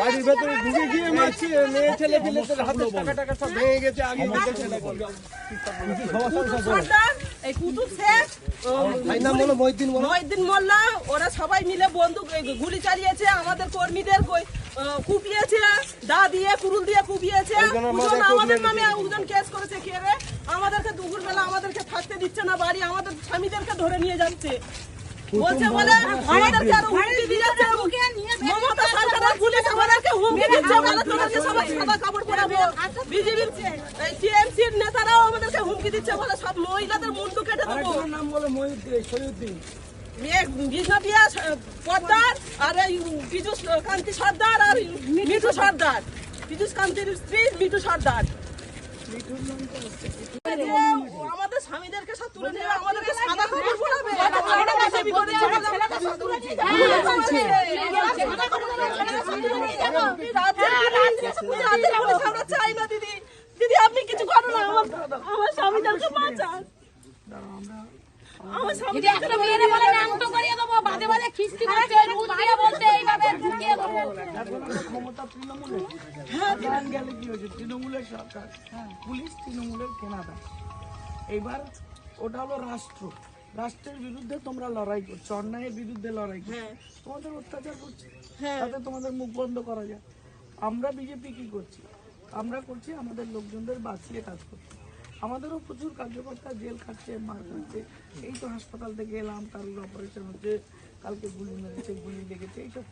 বাড়ির ভেতরে ঢুকে গিয়ে মারছে মেয়ে ছেলে হাতে টাকা টাকা সব ভেঙে গেছে আগে দেখে সর্দার, এই কুতুব শেখ ভাই নাম বলো মহিদ্দিন মোল্লা ওরা সবাই মিলে বন্দুক গুলি চালিয়েছে আমাদের কর্মীদের কুপিয়েছে দা দিয়ে কুরুল দিয়ে কুপিয়েছে। আমাদের নামে কেস করেছে কে রে? আমাদেরকে দুপুর বেলা আমাদেরকে থাকতে দিচ্ছে না বাড়ি আমাদের স্বামীদেরকে ধরে নিয়ে যাচ্ছে। বলছে বলে আমাদেরকে আরও হুমকি দিয়ে যাচ্ছে মমতা সরকারের পুলিশ আমাদেরকে হুমকি দিচ্ছে বলে তোমাদেরকে সবাই সাদা কাপড় পরাবো বিজেপির টিএমসির নেতারাও আমাদেরকে হুমকি দিচ্ছে বলে সব মহিলাদের মুন্ডু কেটে দেবো। নাম বলো মহিউদ্দিন শহীদুদ্দিন বিষ্ণপিয়া আর এই কান্তি সর্দার আর মিঠু সর্দার। পীযুষ কান্তির স্ত্রী মিঠু সর্দার। আমাদের স্বামীদেরকে সব তুলে নিয়ে আমাদেরকে সাদা কাপড় পরাবে বিজেপি করেছে বলে আমাদেরকে সব তুলে নিয়ে যাবে। রাতের পুলিশ- রাতের পুলিশ আমরা চাই না দিদি আপনি কিছু না তৃণমূলের সরকার পুলিশ তৃণমূলের কেনাদা এবার ওটা হলো রাষ্ট্র। রাষ্ট্রের বিরুদ্ধে তোমরা লড়াই করছ অন্যায়ের বিরুদ্ধে লড়াই করছ। তোমাদের অত্যাচার করছে। তাতে তোমাদের মুখ বন্ধ করা যায়। আমরা বিজেপি কি করছি? আমরা করছি আমাদের লোকজনদের বাঁচিয়ে কাজ করছি আমাদেরও প্রচুর কার্যকর্তা জেল খাচ্ছে মার খাচ্ছে এই তো হাসপাতাল থেকে এলাম কারোর অপারেশন হচ্ছে কালকে গুলি মেরেছে গুলি লেগেছে এইসব।